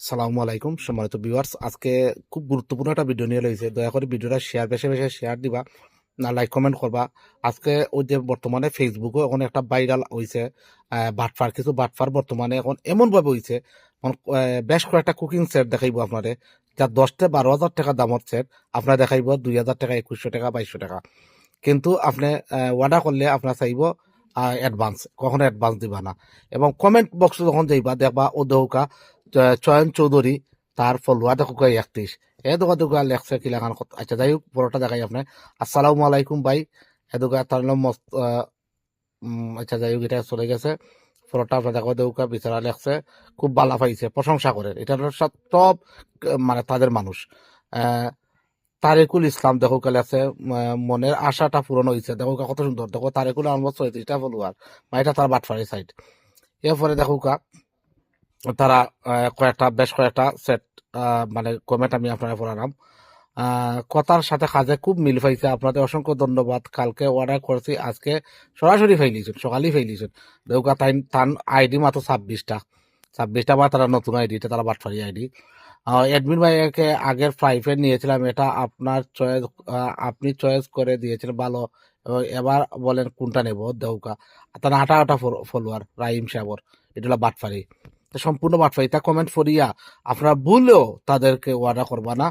সালামু আলাইকুম সম্মানিত ভিউয়ার্স আজকে খুব গুরুত্বপূর্ণ একটা ভিডিও নিয়ে রয়েছে দয়া করে ভিডিওটা শেয়ার বেশি বেশি শেয়ার দিবা না লাইক কমেন্ট করবা। আজকে ওই যে বর্তমানে ফেসবুকে এখন একটা ভাইরাল হয়েছে বাটফার কিছু বাটফার বর্তমানে এখন এমনভাবে হয়েছে এখন, বেশ কয়েকটা কুকিং সেট দেখাইবো আপনারে যা দশটা বারো হাজার টাকা দামর সেট আপনার দেখাইব দুই হাজার টাকা একুশশো টাকা বাইশশো টাকা। কিন্তু আপনি অর্ডার করলে আপনার চাইব অ্যাডভান্স কখনো অ্যাডভান্স দিবা না। এবং কমেন্ট বক্সে যখন যাইবা দেখবা ও দেহকা চয়ন চৌধুরী তার ফলোয়ার দেখো একত্রিশ এ দোকা দোকা লেখছে কি লেখান আচ্ছা যাই হোক বড়টা দেখাই আপনার আসসালামু আলাইকুম ভাই এ দোকা তার নাম আচ্ছা যাই হোক এটা চলে গেছে। ফটোটা আপনার দেখো, দেউকা বিচারা লেখছে। খুব ভালো পাইছে প্রশংসা করে এটা সব মানে তাদের মানুষ। তারেকুল ইসলাম দেখো কালে আছে মনের আশাটা পূরণ হয়েছে দেখো কত সুন্দর দেখো তারেকুল আমার ছয়ত্রিশটা ফলোয়ার বা এটা তার বাটফারি সাইড এরপরে দেখো কা তারা কয়েকটা, বেশ কয়েকটা সেট মানে কমেন্ট আমি আপনারা পড়ালাম। কথার সাথে কাজে খুব মিল পাইছে। আপনাদের অসংখ্য ধন্যবাদ। কালকে অর্ডার করেছি, আজকে সরাসরি ফাইলিছেন সকালেই ফাইলিছেন দেউকা তাই তান আইডি মাত্র ছাব্বিশটা। ছাব্বিশটা বা তারা নতুন আইডি এটা তারা বাটফারি আইডি অ্যাডমিন ভাইকে আগের ফ্রাইফেন নিয়েছিলাম, এটা আপনার চয়েস আপনি চয়েস করে দিয়েছিলেন ভালো। এবার বলেন কোনটা নেব দেউকা? তার আটা আটা ফলোয়ার রাহিম সাহেবর এটা হলো বাটফারি। সম্পূর্ণ তা কমেন্ট করিয়া আপনারা ভুলেও তাদেরকে অর্ডার করবা না।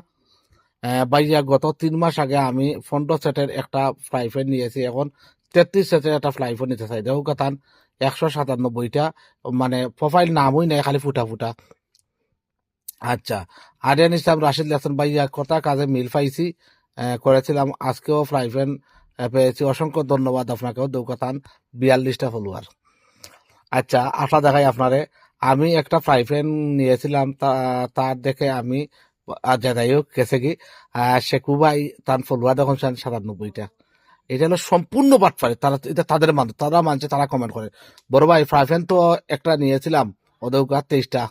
ভাইয়া গত তিন মাস আগে আমি ফন্টো সেটের একটা ফ্লাইফেন নিয়েছি, এখন তেত্রিশ সেটের একটা ফ্লাইফোন নিতে চাই। দেখো তান একশো সাতানব্বইটা মানে প্রোফাইল নামই নেই, খালি ফুটা ফুটা। আচ্ছা আরিয়ান ইসলাম, রাশিদ হাসান ভাইয়া কথা কাজে মিল পাইছি? করেছিলাম, আজকেও ফ্লাইফেন পেয়েছি। অসংখ্য ধন্যবাদ আপনাকেও দৌকাতান বিয়াল্লিশটা ফলোয়ার আচ্ছা আশা দেখাই আপনারে। আমি একটা ফ্রাইফেন নিয়েছিলাম, তা- তার দেখে আমি হোক গেছে কি শেখু ভাই তার ফলোয়ার দেখুন সাতানব্বইটা। এটা হলো সম্পূর্ণ বাটপারে তারা, এটা তাদের মানুষ তারা মানছে, তারা কমেন্ট করে। বড় ভাই ফ্রাইফেন তো একটা নিয়েছিলাম ওদেরকা তেইশটা।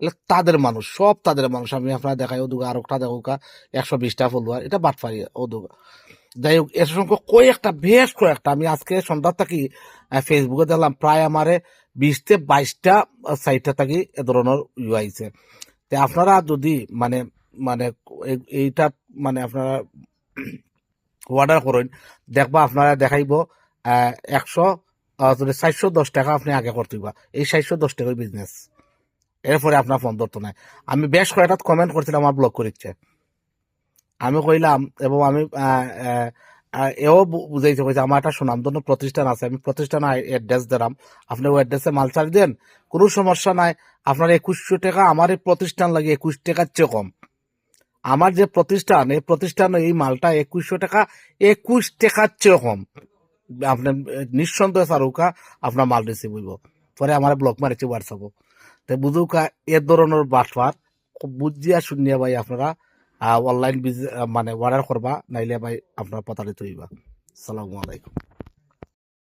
এগুলো তাদের মানুষ, সব তাদের মানুষ, আমি আপনার দেখাই ওদুকা আর একটা দেখুকা একশো বিশটা ফলোয়ার এটা বাটপারি ওদুকা যাই হোক, এর সঙ্গে কয়েকটা, বেশ কয়েকটা, আমি আজকে সন্ধ্যা থাকি ফেসবুকে দেখলাম প্রায় আমারে বিশতে বাইশটা সাইটটা থাকি এ ধরনের ইউ আইছে। তে আপনারা যদি মানে মানে এ- এইটা মানে আপনারা অর্ডার করেন, দেখবা আপনারা দেখাইব একশো যদি চারশো দশ টাকা আপনি আগে করতে এই চারশো দশ টাকার বিজনেস এরপরে আপনার ফোন ধরতো নাই। আমি বেশ কয়েকটা কমেন্ট করছিলাম আমার ব্লক করিচ্ছে আমি কইলাম এবং আমি এও বুঝাইছে, কইছে, আমার একটা সুনামধন্য প্রতিষ্ঠান আছে, আমি প্রতিষ্ঠান অ্যাড্রেস দিলাম। আপনি ওই অ্যাড্রেসে মাল চার্জ দেন, কোনো সমস্যা নাই। আপনার একুশশো টাকা আমার এই প্রতিষ্ঠান লাগে, একুশ টাকার চেয়ে কম। আমার যে প্রতিষ্ঠান, এই প্রতিষ্ঠান এই মালটা একুশশো টাকা, একুশ টাকার চেয়ে কম। আপনার নিঃসন্দেহে সারুকা, আপনার মাল রিসিভ হইব। পরে আমার ব্লক মারেছে হোয়াটসঅ্যাপও তো বুঝুকা এ ধরনের বাটফার বুঝিয়া শুনিয়া ভাই আপনারা অনলাইন মানে অর্ডার করবা নাইলে ভাই আপনার প্রতারিত হইবা সালামু আলাইকুম।